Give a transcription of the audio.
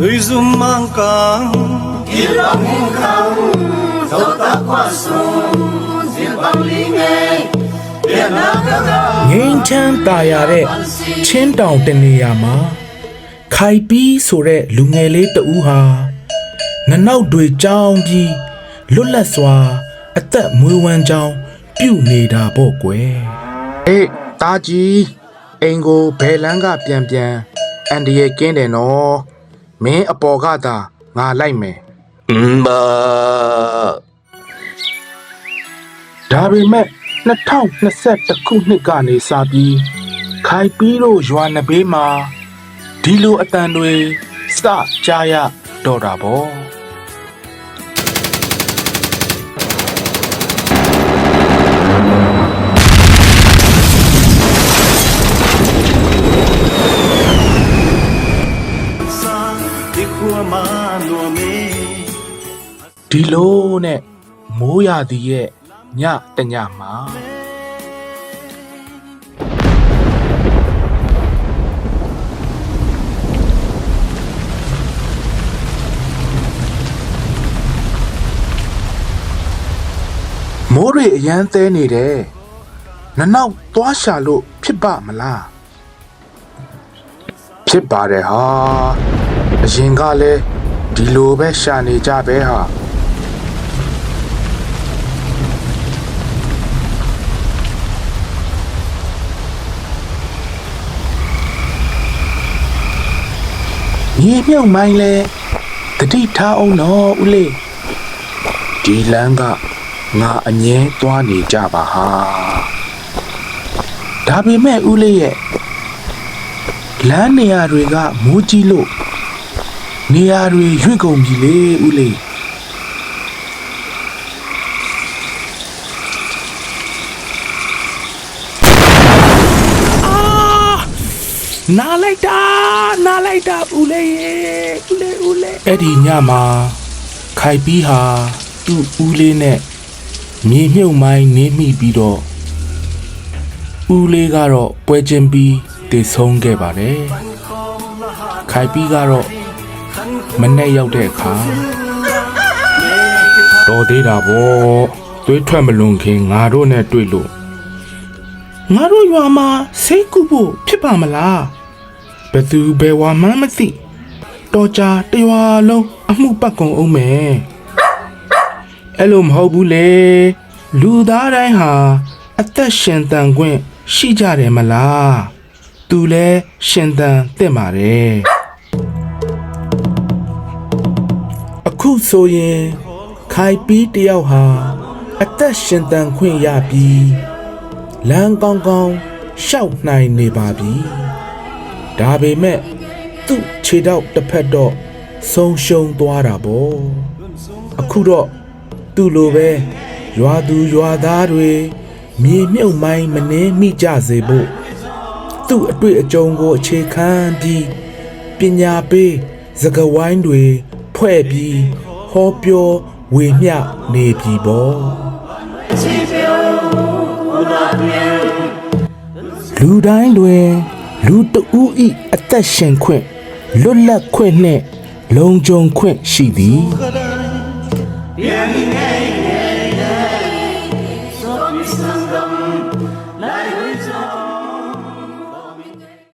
对zulmang kang ငိမ့်ချမ်းตาရတဲ့ချင်းတောင်တနေရာမှာခိုင်ပီးဆိုတဲ့လူငယ်လေးတဦးဟာနနောက်တွေကြောင်းပြီးလွတ်လပ်စွာ အသက်မွေးဝမ်းကြောင်းပြုနေတာပေါ့ကွယ်အေးတာကြီးအိမ်ကိုဘယ်လန်းကပြန်ပြန်အန်ဒီရဲ့ကင်းတယ်နော် မင်းအပေါ်ကသာငါလိုက်မယ်မဒါပေမဲ့2021ခုနှစ်ကနေစပြီးခိုင်ပီးတို့ရွာနဘေးမှာဒီလိုအတန်တွေစကြားရတော့တာပေါ့ ဒီလိုနဲ့မိုးရသည်ရဲ့ညတညမှာမိုးတွေအရန်သေးနေတယ်နနောက်သွားရှာလို့ဖြစ်ပါမလားဖြစ်ပါတယ်ဟာအရင်ကလည်းဒီလိုပဲရှာနေကြပဲဟာ မြေမြုပ်မိုင်းလဲတတိထားအောင်တော့ဦးလေးဒီလမ်းကငါအငဲသွားနေကြပါဟာဒါပေမဲ့ဦးလေးရဲ့လမ်းနေရာတွေကမိုးကြီးလို့နေရာတွေရွေ့ကုန်ပြီလေဦးလေး နားလိုက်တာနားလိုက်တာဦးလေးရေဦးလေးဦးလေးအဲ့ဒီညမှာခိုင်ပြီးဟာသူ့ဦးလေးနဲ့မြေမြုပ်မိုင်းနင်းမိပြီးတော့ဦးလေးကတော့ပွဲချင်းပြီးတည်ဆုံးခဲ့ပါတယ်ခိုင်ပြီးကတော့မနဲ့ရောက်တဲ့အခါတော်သေးတာဗောသွေးထွက်မလွန်ခင်ငါတို့နဲ့တွေ့လို့ငါတို့ရွာမှာစိတ်ကူဖို့ဖြစ်ပါမလား ဘယ်သူဘယ်ဝါမှန်းမသိတော်ကြတရွာလုံးအမှုပတ်ကုန်အောင်မယ်အဲ့လိုမဟုတ်ဘူးလေလူသားတိုင်းဟာအသက်ရှင်တန်ခွင့်ရှိကြတယ်မလားသူလဲရှင်တန်တဲ့ပါတယ်အခုဆိုရင်ခိုင်ပီးတယောက်ဟာအသက်ရှင်တန်ခွင့်ရပြီးလမ်းကောင်းကောင်းရှောက်နိုင်နေပါပြီ ဒါပေမဲ့သူ့ခြေထောက်တစ်ဖက်တော့ဆုံးရှုံးသွားတာပေါ့အခုတော့သူ့လိုပဲရွာသူရွာသားတွေမြေမြုပ်မိုင်းမနှင်းမိကြစေဖို့သူ့အတွေ့အကြုံကိုအခြေခံပြီးပညာပေးစကားဝိုင်းတွေဖွဲ့ပြီးဟောပြောဝေမျှနေပြီပေါ့လူတိုင်းတွင် လူတဦးဤအသက်ရှင်ခွင့်လွတ်လပ်ခွင့်နှင့်လုံခြုံခွင့်ရှိသည် yeah